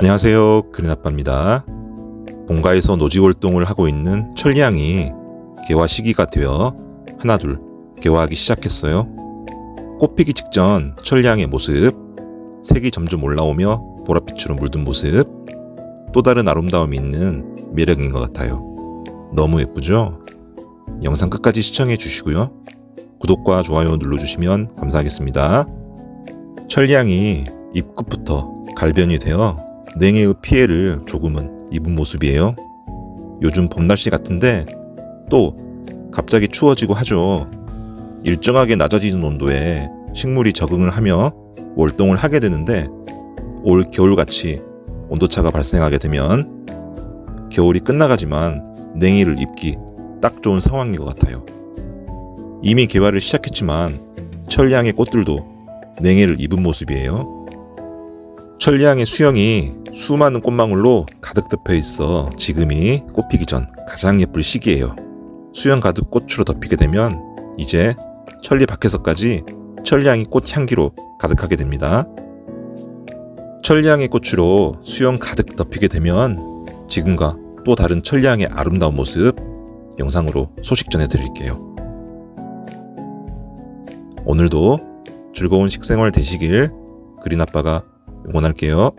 안녕하세요. 그린아빠입니다. 본가에서 노지 활동을 하고 있는 천리향이 개화 시기가 되어 하나둘 개화하기 시작했어요. 꽃피기 직전 천리향의 모습, 색이 점점 올라오며 보랏빛으로 물든 모습, 또 다른 아름다움이 있는 매력인 것 같아요. 너무 예쁘죠? 영상 끝까지 시청해 주시고요. 구독과 좋아요 눌러주시면 감사하겠습니다. 천리향이 입끝부터 갈변이 되어 냉해의 피해를 조금은 입은 모습이에요. 요즘 봄 날씨 같은데 또 갑자기 추워지고 하죠. 일정하게 낮아지는 온도에 식물이 적응을 하며 월동을 하게 되는데 올 겨울같이 온도차가 발생하게 되면 겨울이 끝나가지만 냉이를 입기 딱 좋은 상황인 것 같아요. 이미 개화를 시작했지만 천리향의 꽃들도 냉해를 입은 모습이에요. 천리향의 수영이 수많은 꽃망울로 가득 덮여 있어 지금이 꽃피기 전 가장 예쁠 시기예요. 수영 가득 꽃으로 덮이게 되면 이제 천리 밖에서까지 천리향이 꽃 향기로 가득하게 됩니다. 천리향의 꽃으로 수영 가득 덮이게 되면 지금과 또 다른 천리향의 아름다운 모습 영상으로 소식 전해 드릴게요. 오늘도 즐거운 식생활 되시길 그린 아빠가 응원할게요.